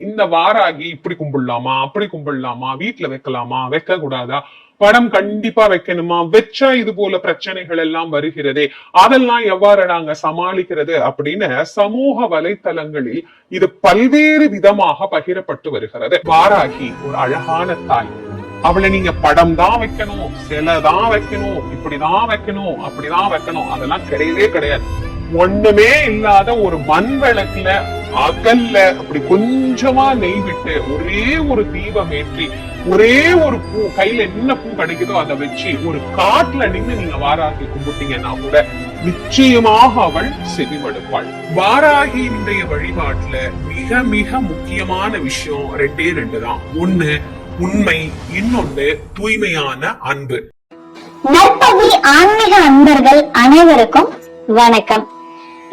இந்த வாராகி இப்படி கும்பிடலாமா அப்படி கும்பிடலாமா வீட்டுல வைக்கலாமா வைக்க கூடாதா படம் கண்டிப்பா வைக்கணுமா? வச்சா இது போல பிரச்சனைகள் எல்லாம் வருகிறதே. அதெல்லாம் எவ்வாறு நாங்க சமாளிக்கிறது அப்படின்னு சமூக வலைத்தளங்களில் இது பல்வேறு விதமாக பகிரப்பட்டு வருகிறது. வாராகி ஒரு அழகான தாய். அவளை நீங்க படம் தான் வைக்கணும் சிலை தான் வைக்கணும் இப்படிதான் வைக்கணும் அப்படிதான் வைக்கணும். அதெல்லாம் கிடையவே கிடையாது. ஒண்ணுமே இல்லாத ஒரு மண் விளக்குல அகல்ல அப்படி கொஞ்சமா நெய் விட்டு ஒரே ஒரு தீபம் ஏற்றி ஒரே ஒரு பூ கையில என்ன பூ கிடைக்குதோ அதை வச்சு ஒரு காட்டுல நின்னு நீங்க வாராகி கும்பிட்டீங்கன்னா கூட நிச்சயமாக அவள் செவிமடுப்பாள். வாராகி இன்றைய வழிபாட்டுல மிக மிக முக்கியமான விஷயம் ரெண்டே ரெண்டு தான். ஒண்ணு உண்மை இன்னொன்று தூய்மையான அன்பு. நற்பகுதி ஆன்மீக அன்பர்கள் அனைவருக்கும் வணக்கம்.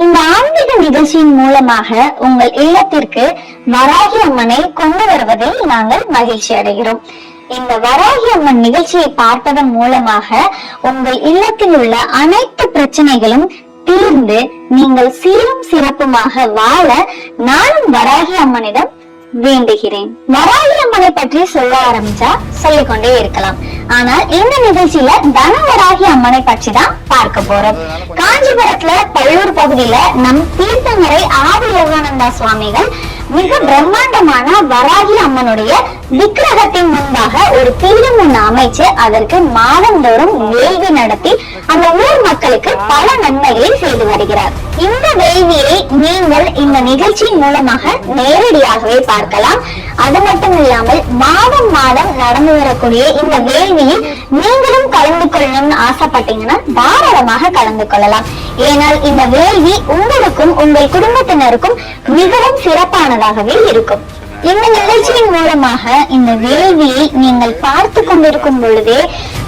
இந்த ஆன்மீக நிகழ்ச்சியின் மூலமாக உங்கள் இல்லத்திற்கு வராகி அம்மனை கொண்டு வருவதில் நாங்கள் மகிழ்ச்சி அடைகிறோம். இந்த வராகி அம்மன் நிகழ்ச்சியை பார்ப்பதன் மூலமாக உங்கள் இல்லத்தில் உள்ள அனைத்து பிரச்சனைகளும் தீர்ந்து நீங்கள் சீரும் சிறப்புமாக வாழ நானும் வராகி அம்மனிடம் வேண்டுகிறேன். வராகி அம்மனை பற்றி சொல்ல ஆரம்பிச்சா சொல்லிக்கொண்டே இருக்கலாம். ஆனால் இந்த நிகழ்ச்சியில தனவராகி அம்மனை பற்றி தான் பார்க்க போறோம். காஞ்சிபுரத்துல பள்ளூர் பகுதியில நம் தீர்த்தங்கரை ஆதி யோகானந்தா சுவாமிகள் மிக பிரம்மாண்டமான வராகி அம்மனுடைய விக்கிரகத்தின் முன்பாக ஒரு பீடம் ஒண்ணு அமைச்சு அதற்கு மாதந்தோறும் வேள்வி நடத்தி அந்த ஊர் மக்களுக்கு பல நன்மைகளை செய்து வருகிறார். இந்த வேள்வியை நீங்கள் இந்த நிகழ்ச்சியின் மூலமாக நேரடியாகவே பார்க்கலாம். அது மட்டும் இல்லாமல் மாதம் மாதம் நடந்து வரக்கூடிய இந்த வேள்வியில் நீங்களும் கலந்து கொள்ளணும்னு ஆசைப்பட்டீங்கன்னா தாராளமாக கலந்து கொள்ளலாம். ஏனால் இந்த வேள்வி உங்களுக்கும் உங்கள் குடும்பத்தினருக்கும் மிகவும் சிறப்பானதாகவே இருக்கும். இந்த நிகழ்ச்சியின் மூலமாக இந்த வேள்வியை நீங்கள் பார்த்து கொண்டிருக்கும் பொழுதே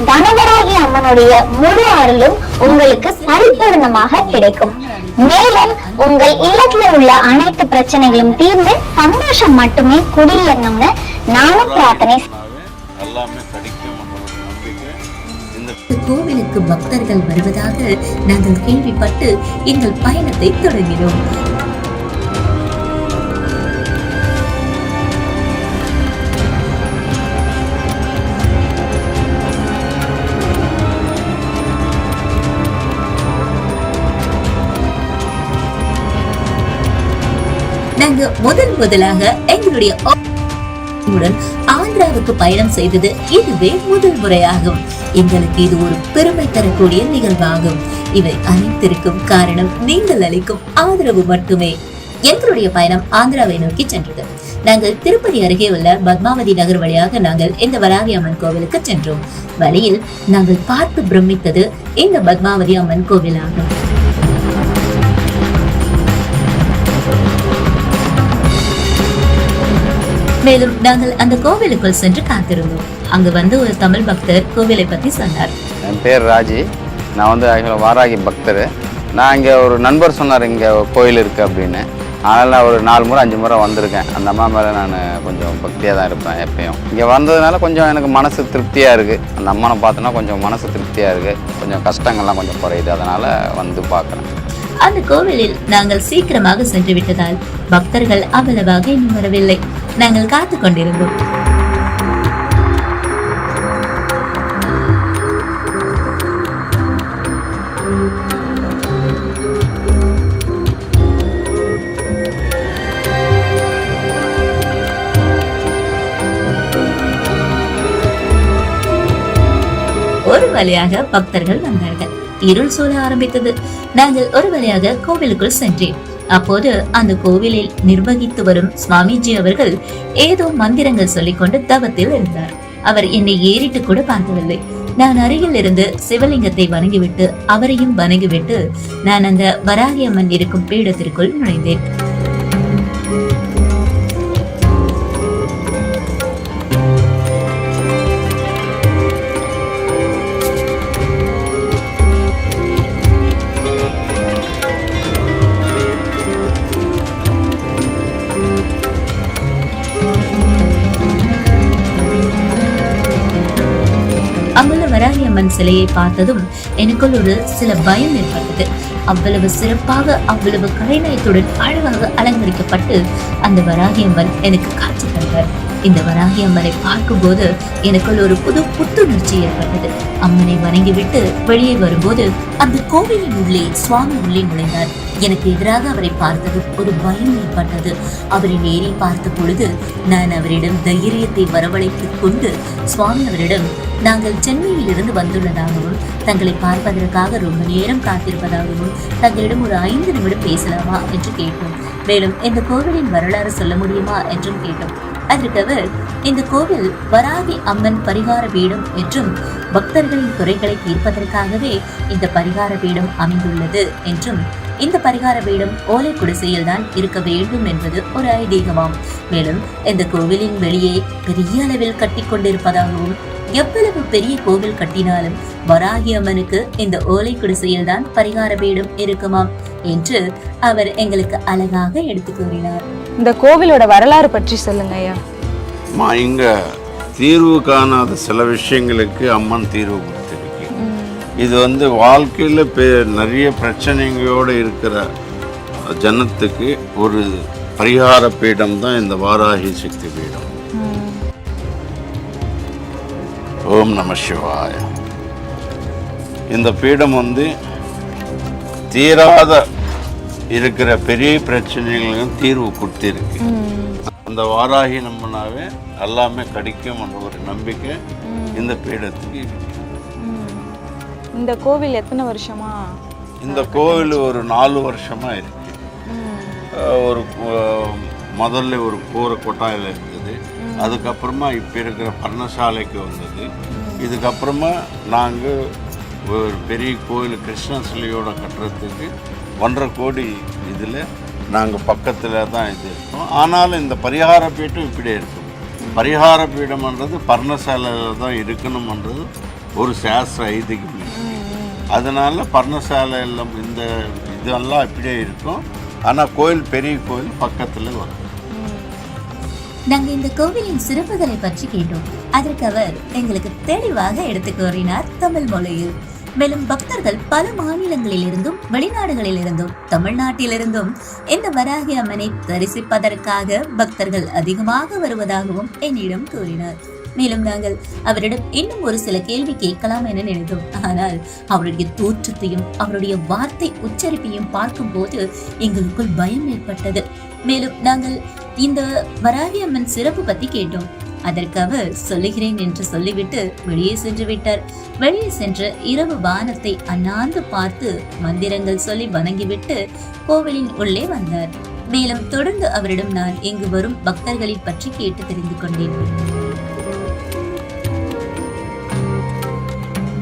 தனவராகி அம்மனுடைய முழு அருளும் உங்களுக்கு பரிபூர்ணமாக கிடைக்கும். மேலும் உங்கள் இல்லத்துல உள்ள அனைத்து பிரச்சனைகளும் தீர்ந்து சந்தோஷம் மட்டுமே குடியேறணும்னு நானும் பிரார்த்தனை கோவிலுக்கு பக்தர்கள் வருவதாக நாங்கள் கேள்விப்பட்டு எங்கள் பயணத்தை தொடங்கினோம். நாங்க முதல் முதலாக எங்களுடைய உடன் ஆந்திராவுக்கு பயணம் செய்தது இதுவே முதல் முறையாகும். எங்களுக்கு இது ஒரு பெருமை தரக்கூடிய நிகழ்வாகும். இவை அனைத்திற்கும் காரணம் நீங்கள் அளிக்கும் ஆதரவு மட்டுமே. எங்களுடைய பயணம் ஆந்திராவை நோக்கி சென்றது. நாங்கள் திருப்பதி அருகே உள்ள பத்மாவதி நகர் வழியாக நாங்கள் இந்த வராகி அம்மன் கோவிலுக்கு சென்றோம். வழியில் நாங்கள் பார்த்து பிரமித்தது இந்த பத்மாவதி அம்மன் கோவிலாகும். மேலும் நாங்கள் அந்த கோவிலுக்குள் சென்று காத்திருந்தோம். அங்கு வந்து ஒரு தமிழ் பக்தர் கோவிலை பத்தி சொன்னார். என் பேர் ராஜி. நான் வந்து ஆக்சுவலாக வாராகி பக்தர். நான் இங்கே ஒரு நண்பர் சொன்னார் இங்கே கோயில் இருக்குது அப்படின்னு. அதனால் நான் ஒரு நாலு முறை அஞ்சு முறை வந்திருக்கேன். அந்த அம்மா மேலே நான் கொஞ்சம் பக்தியாக தான் இருப்பேன் எப்பயும். இங்கே வந்ததுனால கொஞ்சம் எனக்கு மனசு திருப்தியாக இருக்குது அந்த அம்மனை பார்த்தோன்னா கொஞ்சம் மனசு திருப்தியாக இருக்குது கொஞ்சம் கஷ்டங்கள்லாம் கொஞ்சம் குறையுது. அதனால் வந்து பார்க்குறேன். அந்த கோவிலில் நாங்கள் சீக்கிரமாக சென்று விட்டதால் பக்தர்கள் அவ்வளவாக இன்னும் வரவில்லை. நாங்கள் காத்து கொண்டிருந்தோம் ஒரு வழியாக பக்தர்கள் வந்தார்கள். இருள் சூழ ஆரம்பித்தது. நாங்கள் ஒரு வழியாக கோவிலுக்குள் சென்றேன். அப்போது அந்த கோவிலில் நிர்வகித்து வரும் சுவாமிஜி அவர்கள் ஏதோ மந்திரங்கள் சொல்லிக்கொண்டு தவத்தில் இருந்தார். அவர் என்னை ஏறிட்டு கூட பார்க்கவில்லை நான் அருகில் இருந்து சிவலிங்கத்தை வணங்கிவிட்டு அவரையும் வணங்கிவிட்டு நான் அந்த வராகி அம்மன் இருக்கும் பீடத்திற்குள் நுழைந்தேன். அம்மன் சிலையை பார்த்ததும் எனக்குள் ஒரு சில பயம் ஏற்பட்டது. அவ்வளவு சிறப்பாக அவ்வளவு கலைநயத்துடன் அழகாக அலங்கரிக்கப்பட்டு அந்த வராகி அம்மன் எனக்கு காட்சி தந்தார். இந்த வராகி அம்மனை பார்க்கும்போது எனக்குள் ஒரு புது புத்துணர்ச்சி ஏற்பட்டது. அம்மனை வணங்கிவிட்டு வெளியே வரும்போது அந்த கோவிலின் உள்ளே சுவாமி உள்ளே நுழைந்தார். எனக்கு எதிராக அவரை பார்த்தது ஒரு பயம் ஏற்பட்டது. அவரை நேரில் பார்த்த பொழுது நான் அவரிடம் தைரியத்தை வரவழைத்துக் கொண்டு சுவாமி அவரிடம் நாங்கள் சென்னையில் இருந்து வந்துள்ளதாகவும் தங்களை பார்ப்பதற்காக ரொம்ப நேரம் காத்திருப்பதாகவும் தங்களிடம் ஒரு ஐந்து நிமிடம் பேசலாமா? என்று கேட்டோம். மேலும் இந்த கோவிலின் வரலாறு சொல்ல முடியுமா? என்றும் கேட்டோம். அதற்கு அவர் இந்த கோவில் வராகி அம்மன் பரிகார பீடம் என்றும் பக்தர்களின் குறைகளை தீர்ப்பதற்காகவே இந்த பரிகார பீடம் அமைந்துள்ளது என்றும் இந்த பரிகார பீடம் ஓலை குடிசையில் தான் இருக்க வேண்டும் என்பது ஒரு ஐதீகமாம். மேலும் இந்த கோவிலின் வெளியே பெரிய அளவில் கட்டி கொண்டிருப்பதாகவும் எவ்வளவு பெரிய கோவில் கட்டினாலும் வராகி அம்மனுக்கு இந்த ஓலை குடிசையில் தான் பரிகார பீடம் இருக்குமாம் என்று அவர் எங்களுக்கு அழகாக எடுத்து கூறினார். இந்த கோவிலோட வரலாறு பற்றி சொல்லுங்க ஐயா. அம்மா இங்கே தீர்வு காணாத சில விஷயங்களுக்கு அம்மன் தீர்வு கொடுத்துருக்கு இது வந்து வாழ்க்கையில் பெ நிறைய பிரச்சனைகளோடு இருக்கிற ஜனத்துக்கு ஒரு பரிகார பீடம் தான் இந்த வாராகி சக்தி பீடம். ஓம் நம சிவாய. இந்த பீடம் வந்து தீராத இருக்கிற பெரிய பிரச்சனைகளுக்கும் தீர்வு கொடுத்திருக்கு. அந்த வாராகி நம்பினாவே எல்லாமே கிடைக்கும் என்ற ஒரு நம்பிக்கை இந்த பீடத்துக்கு இந்த கோவில் எத்தனை வருஷமா? இந்த கோவில் ஒரு நாலு வருஷமா இருக்கு. ஒரு முதல்ல ஒரு கூரை கொட்டாயில் இருந்தது. அதுக்கப்புறமா இப்போ இருக்கிற பர்ணசாலைக்கு வந்தது. இதுக்கப்புறமா நாங்கள் ஒரு பெரிய கோயில் கிருஷ்ண சிலையோட கட்டுறதுக்கு ஒன்றரை கோடி இதில் நாங்கள் பக்கத்தில் தான் இது இருக்கோம். ஆனாலும் இந்த பரிகார பீட்டம் இப்படியே இருக்கும். பரிகார பீடம்ன்றது பர்ணசாலையில் தான் இருக்கணும்ன்றது ஒரு சாஸ்திர ஐதீகம் அதனால் பர்ணசாலையில் இந்த இதெல்லாம் இப்படியே இருக்கும். ஆனால் கோயில் பெரிய கோயில் பக்கத்தில் வரும். நாங்கள் இந்த கோவிலின் சிறப்புகளை பற்றி கேட்டோம். அதற்கு அவர் எங்களுக்கு தெளிவாக எடுத்து கூறினார் தமிழ் மொழியில். மேலும் பக்தர்கள் பல மாநிலங்களில் இருந்தும் வெளிநாடுகளில் இருந்தும் தமிழ்நாட்டிலிருந்தும் இந்த வராகி அம்மனை தரிசிப்பதற்காக பக்தர்கள் அதிகமாக வருவதாகவும் என்னிடம் கூறினார். மேலும் நாங்கள் அவரிடம் இன்னும் ஒரு சில கேள்வி கேட்கலாம் என நினைத்தோம். ஆனால் அவருடைய தோற்றத்தையும் அவருடைய வார்த்தை உச்சரிப்பையும் பார்க்கும்போது எங்களுக்குள் பயம் ஏற்பட்டது. மேலும் நாங்கள் இந்த வராகி அம்மன் சிறப்பு பத்தி கேட்டோம். அதற்கு அவர் சொல்லுகிறேன் என்று சொல்லிவிட்டு வெளியே சென்று விட்டார். வெளியே சென்று இரவு வானத்தை அண்ணாந்து பார்த்து மந்திரங்கள் சொல்லி வணங்கிவிட்டு கோவிலின் உள்ளே வந்தார். மேலும் தொடர்ந்து அவரிடம் நான் இங்கு வரும் பக்தர்களை பற்றி கேட்டு தெரிந்து கொண்டேன்.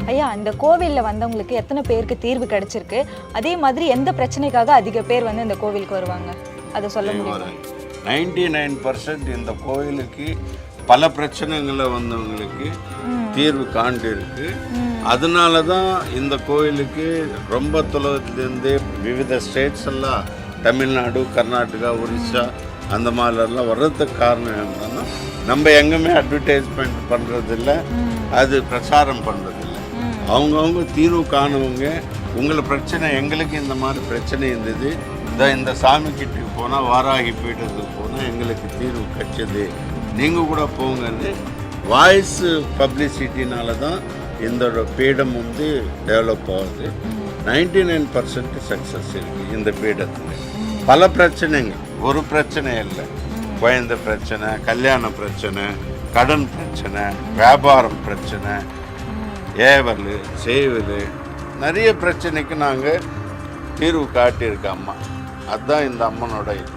ஐயா இந்த கோவில்ல வந்தவங்களுக்கு எத்தனை பேருக்கு தீர்வு கிடைச்சிருக்கு? அதே மாதிரி எந்த பிரச்சனைக்காக அதிக பேர் வந்து இந்த கோவிலுக்கு வருவாங்க? அதை சொல்ல முடியுமா? நைன்டி நைன் பர்சன்ட் இந்த கோயிலுக்கு பல பிரச்சனைகளை வந்தவங்களுக்கு தீர்வு காண்டு இருக்கு அதனால தான் இந்த கோயிலுக்கு ரொம்ப தொலைவிலேருந்து விவித ஸ்டேட்ஸ் எல்லாம் தமிழ்நாடு கர்நாடகா ஒரிசா அந்த மாதிரிலாம் வர்றதுக்கு காரணம் என்னன்னா நம்ம எங்கேயுமே அட்வர்டைஸ்மெண்ட் பண்ணுறதில்ல அது பிரச்சாரம் பண்ணுறதில்ல அவங்கவுங்க தீர்வு காணவங்க உங்களை பிரச்சனை எங்களுக்கு இந்த மாதிரி பிரச்சனை இருந்தது. இந்த இந்த சாமி கிட்டக்கு போனால் வாராகி போயிட்டு போனால் எங்களுக்கு தீர்வு கிடைச்சது நீங்கள் கூட போங்கன்னு. வாய்ஸ் பப்ளிசிட்டினால தான் இதோட பீடம் வந்து டெவலப் ஆகுது. நைன்டி நைன் பர்சன்ட் சக்ஸஸ் இருக்குது இந்த பீடத்தில். பல பிரச்சனைங்க. ஒரு பிரச்சனை இல்லை. குழந்த பிரச்சனை கல்யாண பிரச்சனை கடன் பிரச்சனை வியாபாரம் பிரச்சனை ஏவல் செய்வல் நிறைய பிரச்சனைக்கு நாங்கள் தீர்வு காட்டியிருக்கோம் அம்மா. அதுதான் இந்த அம்மனோட இது.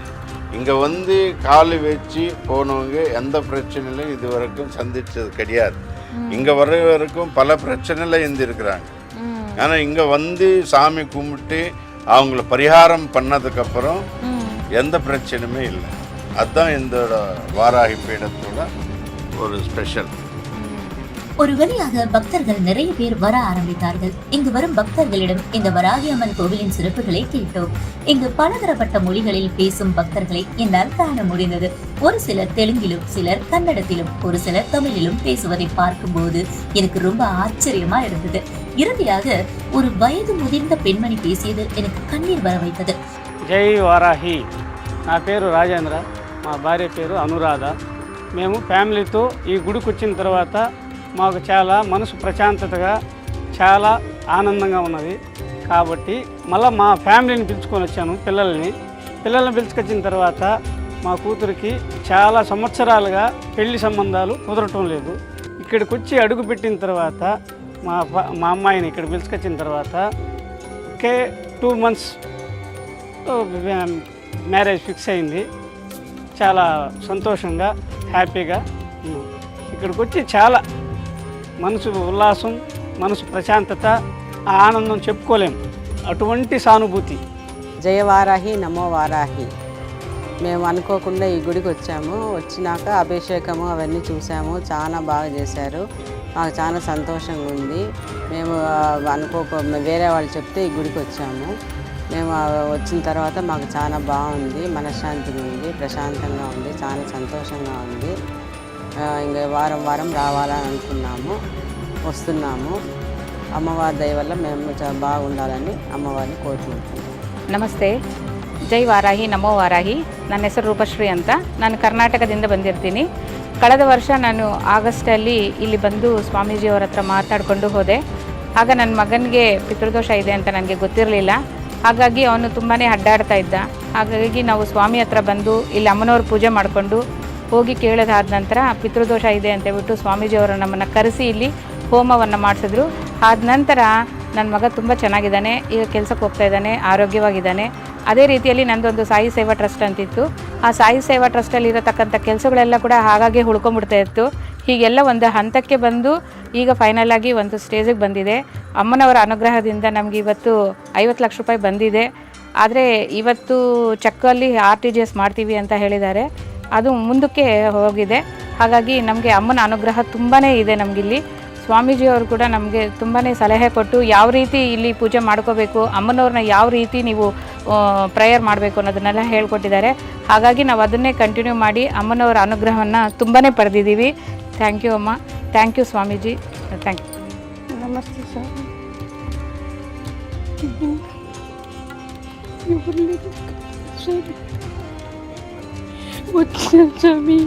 இங்கே வந்து காலை வச்சு போனவங்க எந்த பிரச்சனையிலும் இது வரைக்கும் சந்திச்சது கிடையாது. இங்கே வர வரைக்கும் பல பிரச்சனையில் இருந்திருக்கிறாங்க. ஆனால் இங்கே வந்து சாமி கும்பிட்டு அவங்கள பரிகாரம் பண்ணதுக்கப்புறம் எந்த பிரச்சனையுமே இல்லை. அதுதான் இந்த வாராகி பீடத்தோட ஒரு ஸ்பெஷல். ஒரு வழியாக பக்தர்கள் நிறைய பேர் வர ஆரம்பித்தார்கள் இங்கு வரும் பக்தர்களிடம் இந்த வராகி அம்மன் கோவிலின் சிறப்புகளை கேட்டோம் இங்கு பலதரப்பட்ட மொழிகளில் பேசும் பக்தர்களை என்னால் காண முடிந்தது ஒரு சிலர் தெலுங்கிலும் சிலர் கன்னடத்திலும் ஒரு சிலர் தமிழிலும் பேசுவதை பார்க்கும்போது எனக்கு ரொம்ப ஆச்சரியமா இருந்தது இறுதியாக ஒரு வயது முதிர்ந்த பெண்மணி பேசியது எனக்கு கண்ணீர் வர வைத்தது జై వారాహి నా పేరు రాజేంద్ర మా భార్య పేరు అనురాధ మేము ఫ్యామిలీతో ఈ గుడికి వచ్చిన తర్వాత మాకు చాలా మనసు ప్రశాంతతగా చాలా ఆనందంగా ఉన్నది. కాబట్టి మళ్ళీ మా ఫ్యామిలీని పిలుచుకొని వచ్చాను పిల్లల్ని. పిల్లల్ని పిలుచుకొచ్చిన తర్వాత మా కూతురికి చాలా సంవత్సరాలుగా పెళ్ళి సంబంధాలు కుదరటం లేదు. ఇక్కడికి వచ్చి అడుగు పెట్టిన తర్వాత మా మా అమ్మాయిని ఇక్కడ పిలుచుకొచ్చిన తర్వాత ఒకే టూ మంత్స్ మ్యారేజ్ ఫిక్స్ అయింది. చాలా సంతోషంగా హ్యాపీగా ఇక్కడికి వచ్చి చాలా మనసు ఉల్లాసం మనసు ప్రశాంతత ఆ ఆనందం చెప్పుకోలేం. అటువంటి సానుభూతి. జయవారాహి నమో వారాహి. మేము అనుకోకుండా ఈ గుడికి వచ్చాము. వచ్చినాక అభిషేకము అవన్నీ చూసాము. చాలా బాగా చేశారు. మాకు చాలా సంతోషంగా ఉంది. మేము అనుకోక వేరే వాళ్ళు చెప్తే ఈ గుడికి వచ్చాము. మేము వచ్చిన తర్వాత మాకు చాలా బాగుంది. మనశ్శాంతిగా ఉంది ప్రశాంతంగా ఉంది చాలా సంతోషంగా ఉంది. ఇంకా వారం వారం రావాలని అనుకున్నాము వస్తున్నాము అమ్మవారి దయ వల్ల మేము చాలా బాగుండాలని అమ్మవారిని కోరుకుంటున్నాము ನಮಸ್ತೆ ಜೈ ವಾರಾಹಿ ನಮೋ ವಾರಾಹಿ ನನ್ನ ಹೆಸರು ರೂಪಶ್ರೀ ಅಂತ ನಾನು ಕರ್ನಾಟಕದಿಂದ ಬಂದಿರ್ತೀನಿ ಕಳೆದ ವರ್ಷ ನಾನು ಆಗಸ್ಟಲ್ಲಿ ಇಲ್ಲಿ ಬಂದು ಸ್ವಾಮೀಜಿಯವರ ಹತ್ರ ಮಾತಾಡಿಕೊಂಡು ಹೋದೆ ಆಗ ನನ್ನ ಮಗನಿಗೆ ಪಿತೃದೋಷ ಇದೆ ಅಂತ ನನಗೆ ಗೊತ್ತಿರಲಿಲ್ಲ ಹಾಗಾಗಿ ಅವನು ತುಂಬಾ ಅಡ್ಡಾಡ್ತಾ ಇದ್ದ ಹಾಗಾಗಿ ನಾವು ಸ್ವಾಮಿ ಹತ್ರ ಬಂದು ಇಲ್ಲಿ ಅಮ್ಮನವ್ರ ಪೂಜೆ ಮಾಡಿಕೊಂಡು ಹೋಗಿ ಕೇಳೋದಾದ ನಂತರ ಪಿತೃದೋಷ ಇದೆ ಅಂತ ಹೇಳ್ಬಿಟ್ಟು ಸ್ವಾಮೀಜಿಯವರು ನಮ್ಮನ್ನು ಕರೆಸಿ ಇಲ್ಲಿ ಹೋಮವನ್ನು ಮಾಡಿಸಿದ್ರು. ಆದ ನಂತರ ನನ್ನ ಮಗ ತುಂಬ ಚೆನ್ನಾಗಿದ್ದಾನೆ, ಈಗ ಕೆಲಸಕ್ಕೆ ಹೋಗ್ತಾ ಇದ್ದಾನೆ, ಆರೋಗ್ಯವಾಗಿದ್ದಾನೆ. ಅದೇ ರೀತಿಯಲ್ಲಿ ನಂದೊಂದು ಸಾಯಿ ಸೇವಾ ಟ್ರಸ್ಟ್ ಅಂತಿತ್ತು. ಆ ಸಾಯಿ ಸೇವಾ ಟ್ರಸ್ಟಲ್ಲಿ ಇರತಕ್ಕಂಥ ಕೆಲಸಗಳೆಲ್ಲ ಕೂಡ ಹಾಗಾಗಿ ಉಳ್ಕೊಂಡ್ಬಿಡ್ತಾ ಇತ್ತು. ಹೀಗೆಲ್ಲ ಒಂದು ಹಂತಕ್ಕೆ ಬಂದು ಈಗ ಫೈನಲ್ ಆಗಿ ಒಂದು ಸ್ಟೇಜಿಗೆ ಬಂದಿದೆ. ಅಮ್ಮನವರ ಅನುಗ್ರಹದಿಂದ ನಮಗೆ ಇವತ್ತು ಐವತ್ತು ಲಕ್ಷ ರೂಪಾಯಿ ಬಂದಿದೆ. ಆದರೆ ಇವತ್ತು ಚೆಕ್ಕಲ್ಲಿ ಆರ್ ಟಿ ಜಿ ಎಸ್ ಮಾಡ್ತೀವಿ ಅಂತ ಹೇಳಿದ್ದಾರೆ. ಅದು ಮುಂದಕ್ಕೆ ಹೋಗಿದೆ. ಹಾಗಾಗಿ ನಮಗೆ ಅಮ್ಮನ ಅನುಗ್ರಹ ತುಂಬಾ ಇದೆ ನಮಗಿಲ್ಲಿ. ಸ್ವಾಮೀಜಿಯವರು ಕೂಡ ನಮಗೆ ತುಂಬಾ ಸಲಹೆ ಕೊಟ್ಟು ಯಾವ ರೀತಿ ಇಲ್ಲಿ ಪೂಜೆ ಮಾಡ್ಕೋಬೇಕು, ಅಮ್ಮನವ್ರನ್ನ ಯಾವ ರೀತಿ ನೀವು ಪ್ರೇಯರ್ ಮಾಡಬೇಕು ಅನ್ನೋದನ್ನೆಲ್ಲ ಹೇಳ್ಕೊಟ್ಟಿದ್ದಾರೆ. ಹಾಗಾಗಿ ನಾವು ಅದನ್ನೇ ಕಂಟಿನ್ಯೂ ಮಾಡಿ ಅಮ್ಮನವರ ಅನುಗ್ರಹವನ್ನು ತುಂಬಾ ಪಡೆದಿದ್ದೀವಿ. ಥ್ಯಾಂಕ್ ಯು ಅಮ್ಮ. Thank you Swamiji. Thank you ನಮಸ್ತೆ ಸರ್. వచ్చిన స్వామి.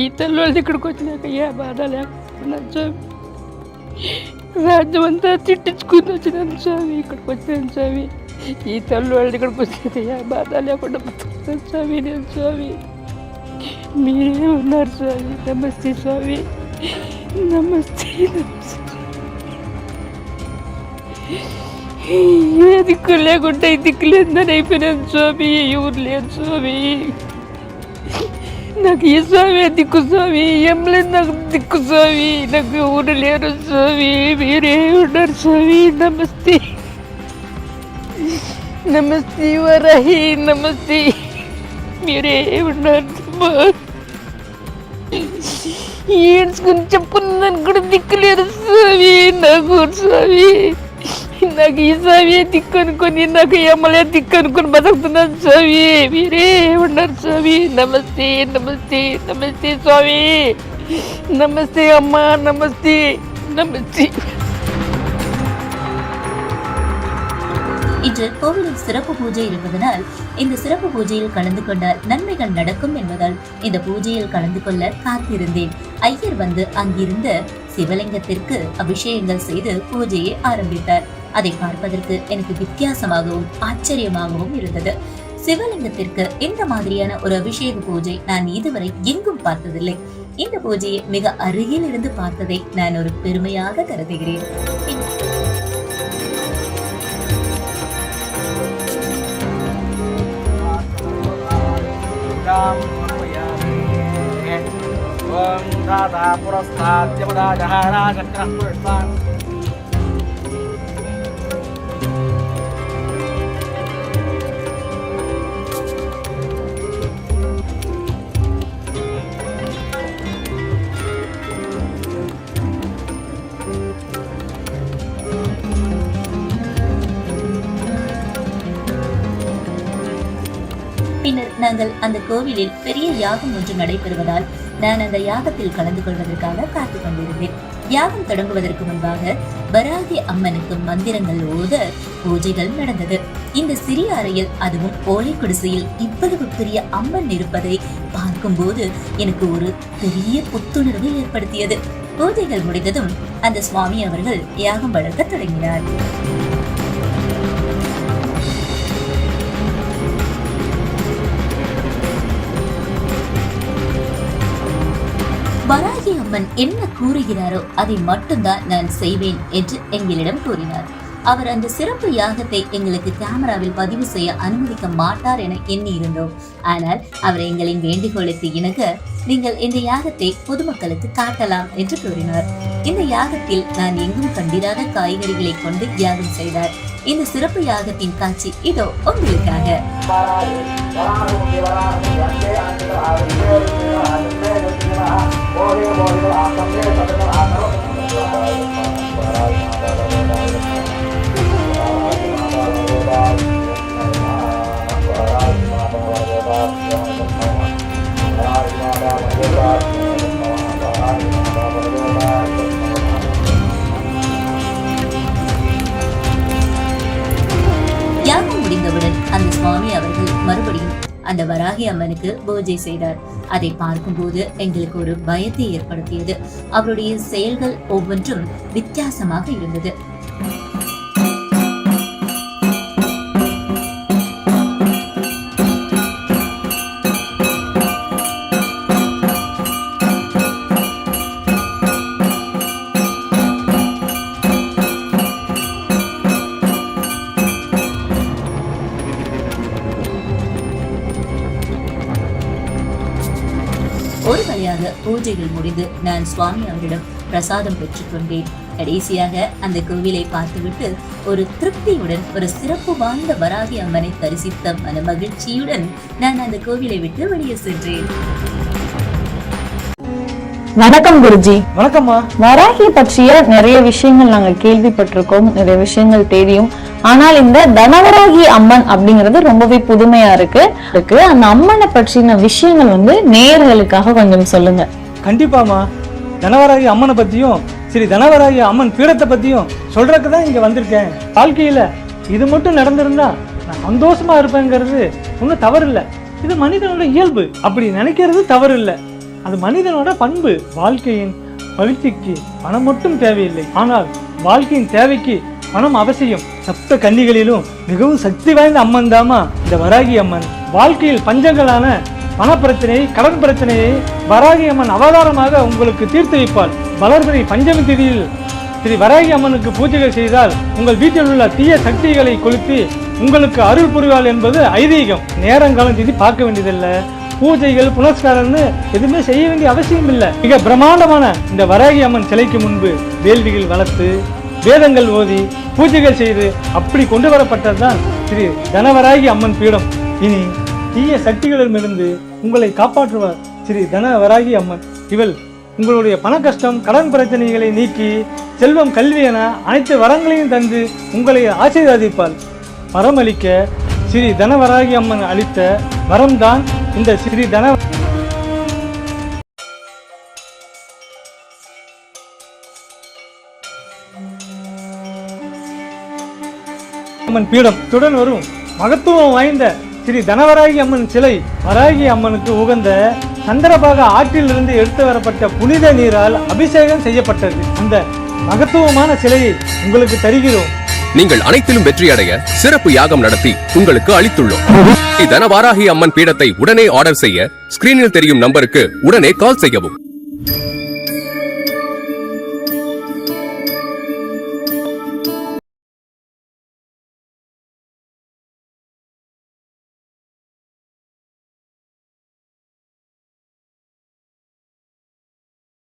ఈ తల్లి ఇక్కడికి వచ్చినాక ఏ బాధ లేకున్నాను స్వామి. రాజ్యం అంతా తిట్టించుకుని వచ్చినాను స్వామి ఇక్కడికి వచ్చాను స్వామి. ఈ తల్లి వాళ్ళు ఇక్కడికి వచ్చినాక ఏ బాధ లేకుండా బతుకుతాను స్వామి నేను స్వామి. మీరే ఉన్నారు స్వామి. నమస్తే స్వామి. నమస్తే నమస్తే. ఏ దిక్కు లేకుండా ఈ దిక్కు లేదని అయిపోయినాను స్వామి. ఎవరు లేదు స్వామి. నాకు ఏ స్వామి దిక్కు స్వామి ఏం లేదు నాకు దిక్కు స్వామి నాకు ఎవరు లేరు స్వామి మీరే ఉన్నారు స్వామి నమస్తే. నమస్తే వరహి నమస్తే. మీరే ఉన్నారు అమ్మా. ఏడ్చుకుని చెప్పుకున్నాను కూడా దిక్కు లేరు స్వామి నాకు స్వామి. నాకు ఈ స్వామి దిక్కు అనుకొని నాకు ఎమ్మలే దిక్కు అనుకొని బతుకుతున్నాను స్వామి మీరే ఉన్నారు స్వామి నమస్తే నమస్తే నమస్తే స్వామి నమస్తే అమ్మా నమస్తే నమస్తే இன்று கோவிலில் சிறப்பு பூஜை இருப்பதனால் இந்த சிறப்பு பூஜையில் கலந்து கொண்டால் நன்மைகள் நடக்கும் என்பதால் இந்த பூஜையில் கலந்து கொள்ள காத்திருந்தேன் ஐயர் வந்து அங்கிருந்த சிவலிங்கத்திற்கு அபிஷேகங்கள் செய்து பூஜையை ஆரம்பித்தார். அதை பார்ப்பதற்கு எனக்கு வித்தியாசமாகவும் ஆச்சரியமாகவும் இருந்தது. சிவலிங்கத்திற்கு இந்த மாதிரியான ஒரு அபிஷேக பூஜை நான் இதுவரை எங்கும் பார்த்ததில்லை. இந்த பூஜையை மிக அருகில் இருந்து பார்த்ததை நான் ஒரு பெருமையாக கருதுகிறேன். सन्धाता पुरस्ताद्यमदाजः राजक्रः पुरुष्टान् பின்னர் நாங்கள் அந்த கோவிலில் பெரிய யாகம் ஒன்று நடைபெறுவதால் நான் அந்த யாகத்தில் கலந்து கொள்வதற்காக காத்துக் கொண்டிருந்தேன். யாகம் தொடங்குவதற்கு முன்பாக வராகி அம்மனுக்கு மந்திரங்கள் ஓத பூஜைகள் நடந்தது. இந்த சிறிய அறையில் அதுவும் ஓலை குடிசையில் இவ்வளவு பெரிய அம்மன் இருப்பதை பார்க்கும்போது எனக்கு ஒரு பெரிய புத்துணர்வு ஏற்படுத்தியது. பூஜைகள் முடிந்ததும் அந்த சுவாமி அவர்கள் யாகம் வளர்க்க தொடங்கினார். இறைவன் என்ன கூறுகிறாரோ அதை மட்டும்தான் நான் செய்வேன் என்று எங்களிடம் கூறினார். அவர் அந்த சிறப்பு யாகத்தை எங்களுக்கு கேமராவில் பதிவு செய்ய அனுமதிக்க மாட்டார் என எண்ணி இருந்தோம் ஆனால் அவர் எங்களின் வேண்டுகோளுக்கு இணங்க நீங்கள் இந்த யாகத்தை பொதுமக்களுக்கு காட்டலாம் என்று கூறினார். இந்த யாகத்தில் நான் எங்கும் கண்டிராத காய்கறிகளை கொண்டு யாகம் செய்தார். இந்த சிறப்பு யாகத்தின் காட்சி இதோ உங்களுக்காக. யாகம் முடிந்தவுடன் அந்த சுவாமி அவர்கள் மறுபடியும் அந்த வராகி அம்மனுக்கு பூஜை செய்தார். அதை பார்க்கும்போது எங்களுக்கு ஒரு பயத்தை ஏற்படுத்தியது. அவருடைய செயல்கள் ஒவ்வொன்றும் வித்தியாசமாக இருந்தது. நான் சுவாமி அவரிடம் பிரசாதம் பெற்றுக்கொண்டேன் கடைசியாக அந்த கோவிலை பார்த்துவிட்டு ஒரு திருப்தியுடன் ஒரு சிறப்பு வாய்ந்த வராகி அம்மனை தரிசித்த மன மகிழ்ச்சியுடன் நான் அந்த கோவிலை விட்டு வெளியே சென்றேன். வணக்கம் குருஜி. வணக்கம்மா. வராகி பற்றிய நிறைய விஷயங்கள் நாங்க கேள்விப்பட்டிருக்கோம் நிறைய விஷயங்கள் தெரியும் ஆனால் இந்த தனவராகி அம்மன் அப்படிங்கிறது ரொம்பவே புதுமையா இருக்கு. இருக்கு அந்த அம்மனை பற்றின விஷயங்கள் வந்து நேயர்களுக்காக கொஞ்சம் சொல்லுங்க. கண்டிப்பாம்மா. தனவராகி அம்மனை பற்றியும் ஸ்ரீ தனவராகி அம்மன் பீடத்தை பற்றியும் சொல்கிறதுக்கு தான் இங்கே வந்திருக்கேன். வாழ்க்கையில் இது மட்டும் நடந்திருந்தா நான் சந்தோஷமாக இருப்பேங்கிறது ஒன்றும் தவறு இல்லை இது மனிதனோட இயல்பு. அப்படி நினைக்கிறது தவறு இல்லை அது மனிதனோட பண்பு. வாழ்க்கையின் பவித்திக்கு பணம் மட்டும் தேவையில்லை. ஆனால் வாழ்க்கையின் தேவைக்கு பணம் அவசியம். சப்த கன்னிகளிலும் மிகவும் சக்தி வாய்ந்த அம்மன் தாமா இந்த வராகி அம்மன். வாழ்க்கையில் பஞ்சங்களான பண கடன் பிரச்சனையை வராகி அம்மன் அவதாரமாக உங்களுக்கு தீர்த்து வைப்பாள் வளர்பிறை பஞ்சமி திதியில் ஸ்ரீ வராகி அம்மனுக்கு பூஜைகள் செய்தால் உங்கள் வீட்டில் உள்ள தீய சக்திகளை கொளுத்தி உங்களுக்கு அருள் புரிவாள் என்பது ஐதீகம். நேரங்காலம் திதி பார்க்க வேண்டியதில்லை. பூஜைகள் புனஸ்காரம்னு எதுவுமே செய்ய வேண்டிய அவசியம் இல்லை. மிக பிரம்மாண்டமான இந்த வராகி அம்மன் சிலைக்கு முன்பு வேள்விகள் வளர்த்து வேதங்கள் ஓதி பூஜைகள் செய்து அப்படி கொண்டு வரப்பட்டதுதான் ஸ்ரீ தனவராகி அம்மன் பீடம். இனி தீய சக்திகளிடமிருந்து உங்களை காப்பாற்றுவார் ஸ்ரீ தனவராகி அம்மன். இவள் உங்களுடைய பண கஷ்டம் கடன் பிரச்சனைகளை நீக்கி செல்வம் கல்வி என அனைத்து வரங்களையும் தந்து உங்களை ஆசீர்வதிப்பாள். வரமளிக்க ஸ்ரீ தனவராகி அம்மன் அளித்த வரம்தான் இந்த ஸ்ரீ தன அம்மன் பீடம். துடன் வரும் மகத்துவம் வாய்ந்த ஸ்ரீ தனவராகி அம்மன் சிலை வராகி அம்மனுக்கு உகந்த சந்திரபாக ஆற்றிலிருந்து எடுத்து வரப்பட்ட புனித நீரால் அபிஷேகம் செய்யப்பட்டது. அந்த மகத்துவமான சிலையை உங்களுக்கு தருகிறோம். நீங்கள் அனைத்திலும் வெற்றியடைய சிறப்பு யாகம் நடத்தி உங்களுக்கு அளித்துள்ளோம். ஸ்ரீ தனவாராகி அம்மன் பீடத்தை உடனே ஆர்டர் செய்ய ஸ்கிரீனில் தெரியும் நம்பருக்கு உடனே கால் செய்யவும்.